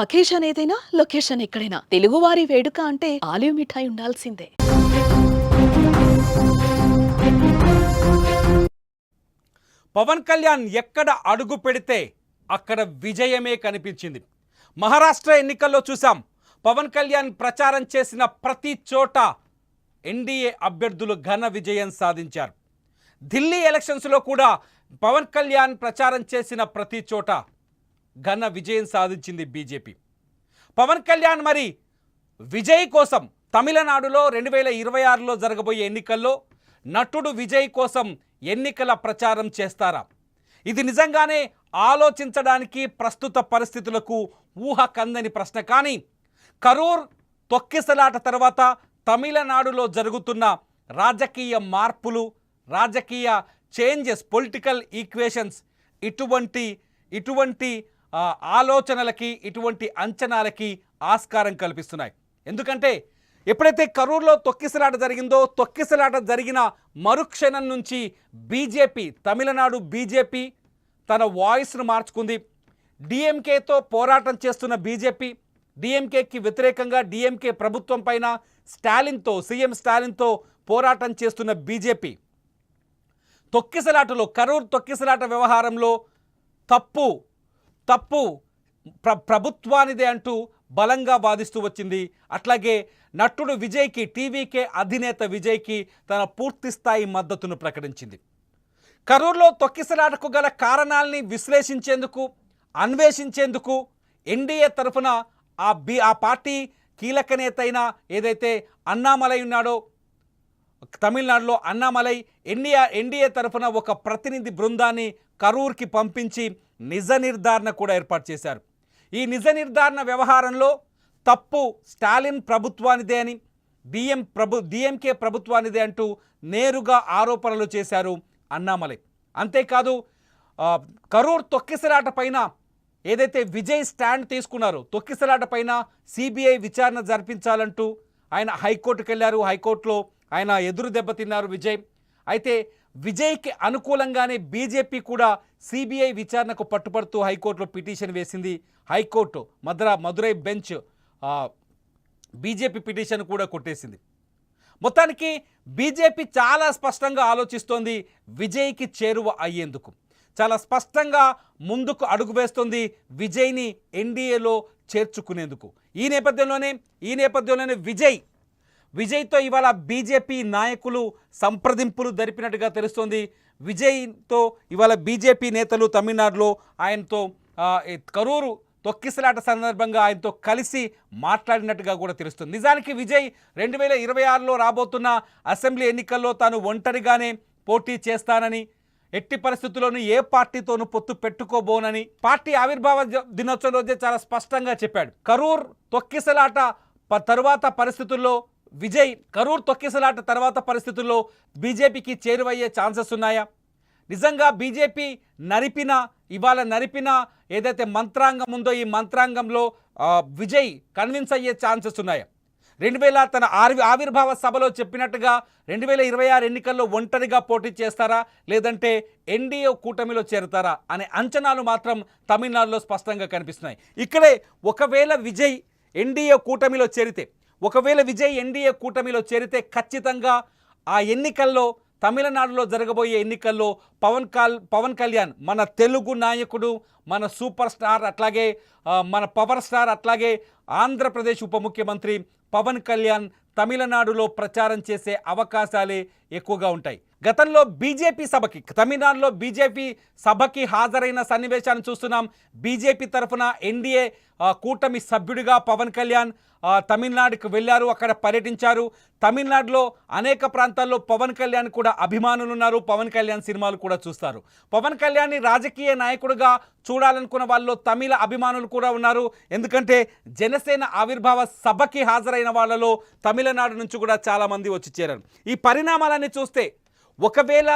Occasion ఏదైనా location ఎక్కడైనా. తెలుగువారి వేడుక అంటే ఆలివ్ మిఠాయి ఉండాల్సిందే. పవన్ కళ్యాణ్ ఎక్కడ అడుగు పెడితే అక్కడ విజయమే కనిపించింది. మహారాష్ట్ర ఎన్నికల్లో చూసాం పవన్ కళ్యాణ్ ప్రచారం చేసిన ప్రతి చోట ఎన్డీఏ అభ్యర్థులు ఘన విజయం సాధించారు. ఢిల్లీ ఎలక్షన్స్లో కూడా పవన్ కళ్యాణ్ ప్రచారం చేసిన ప్రతి చోట ఘన విజయం సాధించింది బీజేపీ. పవన్ కళ్యాణ్ మరి విజయ్ కోసం తమిళనాడులో రెండు వేల ఇరవై ఆరులో జరగబోయే ఎన్నికల్లో నటుడు విజయ్ కోసం ఎన్నికల ప్రచారం చేస్తారా? ఇది నిజంగానే ఆలోచించడానికి ప్రస్తుత పరిస్థితులకు ఊహ కందని ప్రశ్న. కానీ కరూర్ తొక్కిసలాట తర్వాత తమిళనాడులో జరుగుతున్న రాజకీయ మార్పులు రాజకీయ చేంజెస్ పొలిటికల్ ఈక్వేషన్స్ ఇటువంటి ఇటువంటి ఆలోచనలకి ఇటువంటి అంచనాలకి ఆస్కారం కల్పిస్తున్నాయి. ఎందుకంటే ఎప్పుడైతే కరూర్లో తొక్కిసలాట జరిగిందో తొక్కిసలాట జరిగిన మరుక్షణం నుంచి బీజేపీ తమిళనాడు బీజేపీ తన వాయిస్ను మార్చుకుంది. డిఎంకేతో పోరాటం చేస్తున్న బీజేపీ డిఎంకేకి వ్యతిరేకంగా డిఎంకే ప్రభుత్వం పైన స్టాలిన్తో సీఎం స్టాలిన్తో పోరాటం చేస్తున్న బీజేపీ తొక్కిసలాటలో కరూర్ తొక్కిసలాట వ్యవహారంలో తప్పు తప్పు ప్ర ప్రభుత్వానిదే అంటూ బలంగా వాదిస్తూ వచ్చింది. అట్లాగే నటుడు విజయ్కి టీవీకే అధినేత విజయ్కి తన పూర్తి స్థాయి మద్దతును ప్రకటించింది. కరూర్లో తొక్కిసలాటకు గల కారణాల్ని విశ్లేషించేందుకు అన్వేషించేందుకు ఎన్డీఏ తరఫున ఆ బి ఆ పార్టీ కీలక నేత అయిన ఏదైతే అన్నామలై ఉన్నాడో తమిళనాడులో అన్నామలై ఎన్డీఏ ఎన్డీఏ తరఫున ఒక ప్రతినిధి బృందాన్ని కరూర్కి పంపించి నిజ నిర్ధారణ కూడా ఏర్పాటు చేశారు. ఈ నిజ నిర్ధారణ వ్యవహారంలో తప్పు స్టాలిన్ ప్రభుత్వానిదే అని డిఎం ప్రభు డిఎంకే ప్రభుత్వానిదే అంటూ నేరుగా ఆరోపణలు చేశారు అన్నామలై. అంతేకాదు కరూర్ తొక్కిసలాట పైన ఏదైతే విజయ్ స్టాండ్ తీసుకున్నారో తొక్కిసలాట పైన సిబిఐ విచారణ జరిపించాలంటూ ఆయన హైకోర్టుకు వెళ్ళారు హైకోర్టులో ఆయన ఎదురు దెబ్బతిన్నారు విజయ్. అయితే విజయ్కి అనుకూలంగానే బీజేపీ కూడా సిబిఐ విచారణకు పట్టుపడుతూ హైకోర్టులో పిటిషన్ వేసింది. హైకోర్టు మద్రా మదురై బెంచ్ బీజేపీ పిటిషన్ కూడా కొట్టేసింది. మొత్తానికి బీజేపీ చాలా స్పష్టంగా ఆలోచిస్తోంది విజయ్కి చేరువ అయ్యేందుకు. చాలా స్పష్టంగా ముందుకు అడుగు వేస్తుంది విజయ్ని ఎన్డీఏలో చేర్చుకునేందుకు. ఈ నేపథ్యంలోనే ఈ నేపథ్యంలోనే విజయ్ విజయ్తో ఇవాళ బీజేపీ నాయకులు సంప్రదింపులు జరిపినట్టుగా తెలుస్తోంది. విజయ్తో ఇవాళ బీజేపీ నేతలు తమిళనాడులో ఆయనతో కరూరు తొక్కిసలాట సందర్భంగా ఆయనతో కలిసి మాట్లాడినట్టుగా కూడా తెలుస్తుంది. నిజానికి విజయ్ రెండు వేల ఇరవై ఆరులో రాబోతున్న అసెంబ్లీ ఎన్నికల్లో తాను ఒంటరిగానే పోటీ చేస్తానని ఎట్టి పరిస్థితుల్లోనూ ఏ పార్టీతోనూ పొత్తు పెట్టుకోబోనని పార్టీ ఆవిర్భావ దినోత్సవం రోజే చాలా స్పష్టంగా చెప్పాడు. కరూర్ తొక్కిసలాట తరువాత పరిస్థితుల్లో విజయ్ కరూర్ తొక్కిసలాట తర్వాత పరిస్థితుల్లో బీజేపీకి చేరువయ్యే ఛాన్సెస్ ఉన్నాయా? నిజంగా బీజేపీ నరిపిన ఇవాళ నరిపిన ఏదైతే మంత్రాంగం ఉందో ఈ మంత్రాంగంలో విజయ్ కన్విన్స్ అయ్యే ఛాన్సెస్ ఉన్నాయా? రెండు వేల తన ఆవి ఆవిర్భావ సభలో చెప్పినట్టుగా రెండు వేల ఇరవై ఆరు ఎన్నికల్లో ఒంటరిగా పోటీ చేస్తారా? లేదంటే ఎన్డీఏ కూటమిలో చేరుతారా? అనే అంచనాలు మాత్రం తమిళనాడులో స్పష్టంగా కనిపిస్తున్నాయి. ఇక్కడే ఒకవేళ విజయ్ ఎన్డీఏ కూటమిలో చేరితే ఒకవేళ విజయ్ ఎన్డీఏ కూటమిలో చేరితే ఖచ్చితంగా ఆ ఎన్నికల్లో తమిళనాడులో జరగబోయే ఎన్నికల్లో పవన్ కల్ పవన్ కళ్యాణ్ మన తెలుగు నాయకుడు మన సూపర్ స్టార్ అట్లాగే మన పవర్ స్టార్ అట్లాగే ఆంధ్రప్రదేశ్ ఉప ముఖ్యమంత్రి పవన్ కళ్యాణ్ తమిళనాడులో ప్రచారం చేసే అవకాశాలే ఎక్కువగా ఉంటాయి. గతంలో బీజేపీ సభకి తమిళనాడులో బీజేపీ సభకి హాజరైన సన్నివేశాన్ని చూస్తున్నాం. బీజేపీ తరఫున ఎన్డీఏ కూటమి సభ్యుడిగా పవన్ కళ్యాణ్ తమిళనాడుకు వెళ్ళారు అక్కడ పర్యటించారు. తమిళనాడులో అనేక ప్రాంతాల్లో పవన్ కళ్యాణ్ కూడా అభిమానులు ఉన్నారు పవన్ కళ్యాణ్ సినిమాలు కూడా చూస్తారు. పవన్ కళ్యాణ్ని రాజకీయ నాయకుడిగా చూడాలనుకున్న వాళ్ళు తమిళ అభిమానులు కూడా ఉన్నారు. ఎందుకంటే జనసేన ఆవిర్భావ సభకి హాజరైన వాళ్ళలో తమిళనాడు నుంచి కూడా చాలామంది వచ్చి చేరారు. ఈ పరిణామాలన్నీ చూస్తే ఒకవేళ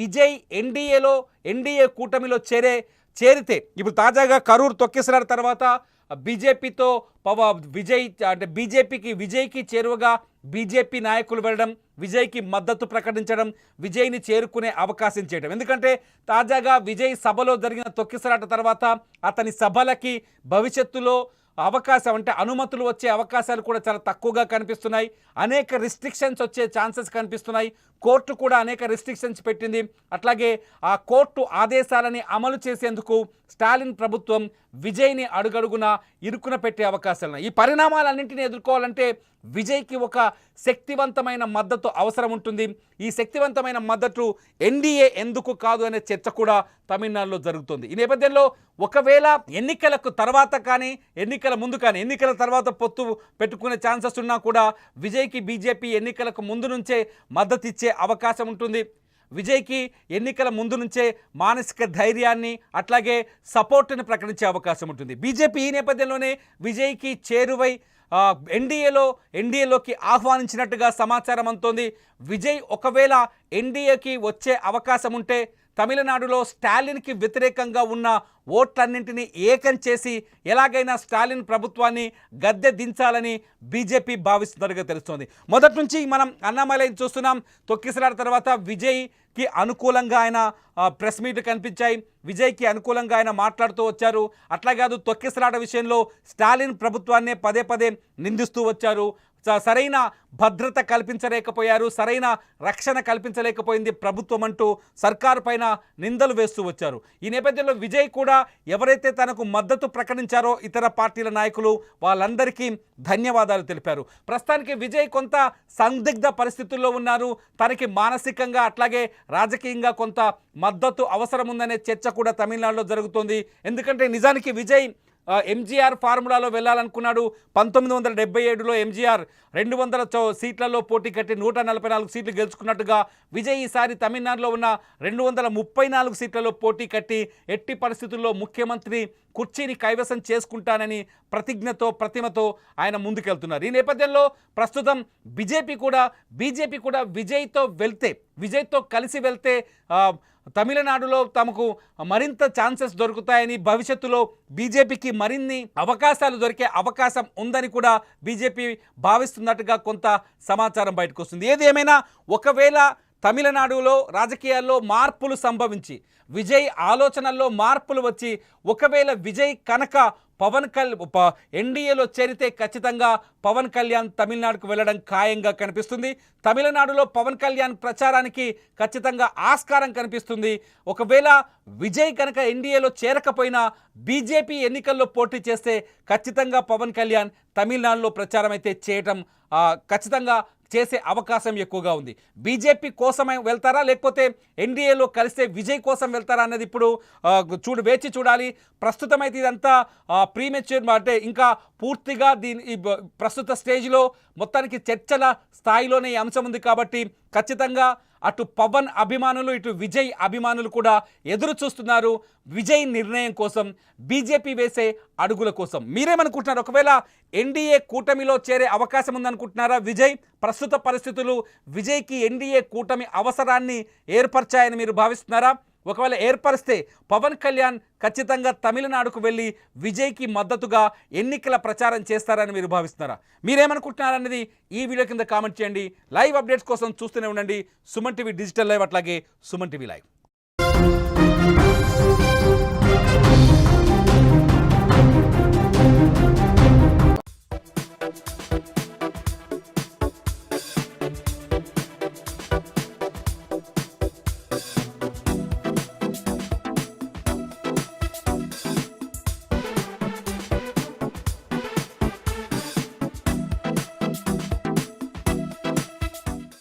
విజయ్ ఎన్డీఏలో ఎన్డీఏ కూటమిలో చేరే చేరితే ఇప్పుడు తాజాగా కరూర్ తొక్కేసినారు తర్వాత బీజేపీతో పవ విజయ్ అంటే బీజేపీకి విజయ్కి చేరువగా బీజేపీ నాయకులు వెళ్ళడం విజయ్కి మద్దతు ప్రకటించడం విజయ్ని చేరుకునే అవకాశం చేయడం. ఎందుకంటే తాజాగా విజయ్ సభలో జరిగిన తొక్కిసలాట తర్వాత అతని సభలకి భవిష్యత్తులో అవకాశం అంటే అనుమతులు వచ్చే అవకాశాలు కూడా చాలా తక్కువగా కనిపిస్తున్నాయి. అనేక రిస్ట్రిక్షన్స్ వచ్చే ఛాన్సెస్ కనిపిస్తున్నాయి. కోర్టు కూడా అనేక రిస్ట్రిక్షన్స్ పెట్టింది. అట్లాగే ఆ కోర్టు ఆదేశాలని అమలు చేసేందుకు స్టాలిన్ ప్రభుత్వం విజయ్ని అడుగడుగున ఇరుకున పెట్టే అవకాశాలు ఈ పరిణామాలన్నింటినీ ఎదుర్కోవాలంటే విజయ్కి ఒక శక్తివంతమైన మద్దతు అవసరం ఉంటుంది. ఈ శక్తివంతమైన మద్దతు ఎన్డీఏ ఎందుకు కాదు అనే చర్చ కూడా తమిళనాడులో జరుగుతుంది. ఈ నేపథ్యంలో ఒకవేళ ఎన్నికలకు తర్వాత కానీ ఎన్నికల ముందు కానీ ఎన్నికల తర్వాత పొత్తు పెట్టుకునే ఛాన్సెస్ ఉన్నా కూడా విజయ్కి బీజేపీ ఎన్నికలకు ముందు నుంచే మద్దతు ఇచ్చే అవకాశం ఉంటుంది. విజయ్కి ఎన్నికల ముందు నుంచే మానసిక ధైర్యాన్ని అట్లాగే సపోర్ట్ని ప్రకటించే అవకాశం ఉంటుంది. బీజేపీ ఈ నేపథ్యంలోనే విజయ్కి చేరువై ఎన్డీఏలో ఎన్డీఏలోకి ఆహ్వానించినట్టుగా సమాచారం అందుతోంది. విజయ్ ఒకవేళ ఎన్డీఏకి వచ్చే అవకాశం ఉంటే తమిళనాడులో స్టాలిన్కి వ్యతిరేకంగా ఉన్న ఓట్లన్నింటినీ ఏకం చేసి ఎలాగైనా స్టాలిన్ ప్రభుత్వాన్ని గద్దె దించాలని బీజేపీ భావిస్తున్నట్టుగా తెలుస్తోంది. మొదటి నుంచి మనం అన్నామలైని చూస్తున్నాం. తొక్కిసలాట తర్వాత విజయ్కి అనుకూలంగా ఆయన ప్రెస్ మీట్ కనిపించాయి. విజయ్కి అనుకూలంగా ఆయన మాట్లాడుతూ వచ్చారు. అట్లా కాదు తొక్కిసలాట విషయంలో స్టాలిన్ ప్రభుత్వాన్నే పదే పదే నిందిస్తూ వచ్చారు. సరైన భద్రత కల్పించలేకపోయారు సరైన రక్షణ కల్పించలేకపోయింది ప్రభుత్వం అంటూ సర్కారు పైన నిందలు వేస్తూ వచ్చారు. ఈ నేపథ్యంలో విజయ్ కూడా ఎవరైతే తనకు మద్దతు ప్రకటించారో ఇతర పార్టీల నాయకులు వాళ్ళందరికీ ధన్యవాదాలు తెలిపారు. ప్రస్తుతానికి విజయ్ కొంత సందిగ్ధ పరిస్థితుల్లో ఉన్నారు. తనకి మానసికంగా అట్లాగే రాజకీయంగా కొంత మద్దతు అవసరం ఉందనే చర్చ కూడా తమిళనాడులో జరుగుతోంది. ఎందుకంటే నిజానికి విజయ్ ఎంజీఆర్ ఫార్ములాలో వెళ్ళాలనుకున్నాడు. పంతొమ్మిది వందల డెబ్బై ఏడులో ఎంజీఆర్ రెండు వందల చో సీట్లలో పోటీ కట్టి నూట నలభై నాలుగు సీట్లు గెలుచుకున్నట్టుగా విజయ్ ఈసారి తమిళనాడులో ఉన్న రెండు వందల ముప్పై నాలుగు సీట్లలో పోటీ కట్టి ఎట్టి పరిస్థితుల్లో ముఖ్యమంత్రి కుర్చీని కైవసం చేసుకుంటానని ప్రతిజ్ఞతో ప్రతిమతో ఆయన ముందుకెళ్తున్నారు. ఈ నేపథ్యంలో ప్రస్తుతం బీజేపీ కూడా బీజేపీ కూడా విజయ్తో వెళ్తే విజయ్తో కలిసి వెళ్తే తమిళనాడులో తమకు మరింత ఛాన్సెస్ దొరుకుతాయని భవిష్యత్తులో బీజేపీకి మరిన్ని అవకాశాలు దొరికే అవకాశం ఉందని కూడా బీజేపీ భావిస్తున్నట్టుగా కొంత సమాచారం బయటకు వస్తుంది. ఏది ఏమైనా ఒకవేళ తమిళనాడులో రాజకీయాల్లో మార్పులు సంభవించి విజయ్ ఆలోచనల్లో మార్పులు వచ్చి ఒకవేళ విజయ్ కనుక పవన్ కళ్యాణ్ ఎన్డీఏలో చేరితే ఖచ్చితంగా పవన్ కళ్యాణ్ తమిళనాడుకు వెళ్ళడం ఖాయంగా కనిపిస్తుంది. తమిళనాడులో పవన్ కళ్యాణ్ ప్రచారానికి ఖచ్చితంగా ఆస్కారం కనిపిస్తుంది. ఒకవేళ విజయ్ కనుక ఎన్డీఏలో చేరకపోయినా బీజేపీ ఎన్నికల్లో పోటీ చేస్తే ఖచ్చితంగా పవన్ కళ్యాణ్ తమిళనాడులో ప్రచారం అయితే చేయటం ఖచ్చితంగా చేసే అవకాశం ఎక్కువగా ఉంది. బీజేపీ కోసమే వెళ్తారా? లేకపోతే ఎన్డీఏలో కలిస్తే విజయ్ కోసం వెళ్తారా అన్నది ఇప్పుడు చూడు వేచి చూడాలి. ప్రస్తుతం అయితే ఇదంతా ప్రీమెచ్యూర్ అంటే ఇంకా పూర్తిగా దీని ప్రస్తుత స్టేజ్లో మొత్తానికి చర్చల స్థాయిలోనే ఈ అంశం ఉంది కాబట్టి ఖచ్చితంగా అటు పవన్ అభిమానులు ఇటు విజయ్ అభిమానులు కూడా ఎదురు చూస్తున్నారు. విజయ్ నిర్ణయం కోసం బీజేపీ వేసే అడుగుల కోసం. మీరేమనుకుంటున్నారు? ఒకవేళ ఎన్డీఏ కూటమిలో చేరే అవకాశం ఉందనుకుంటున్నారా విజయ్? ప్రస్తుత పరిస్థితులు విజయ్కి ఎన్డీఏ కూటమి అవసరాన్ని ఏర్పరచాయని మీరు భావిస్తున్నారా? ఒకవేళ ఏర్పరిస్తే పవన్ కళ్యాణ్ ఖచ్చితంగా తమిళనాడుకు వెళ్ళి విజయ్కి మద్దతుగా ఎన్నికల ప్రచారం చేస్తారని మీరు భావిస్తున్నారా? మీరేమనుకుంటున్నారనేది ఈ వీడియో కింద కామెంట్ చేయండి. లైవ్ అప్డేట్స్ కోసం చూస్తూనే ఉండండి. సుమన్ టీవీ డిజిటల్ లైవ్ అట్లాగే సుమన్ టీవీ లైవ్.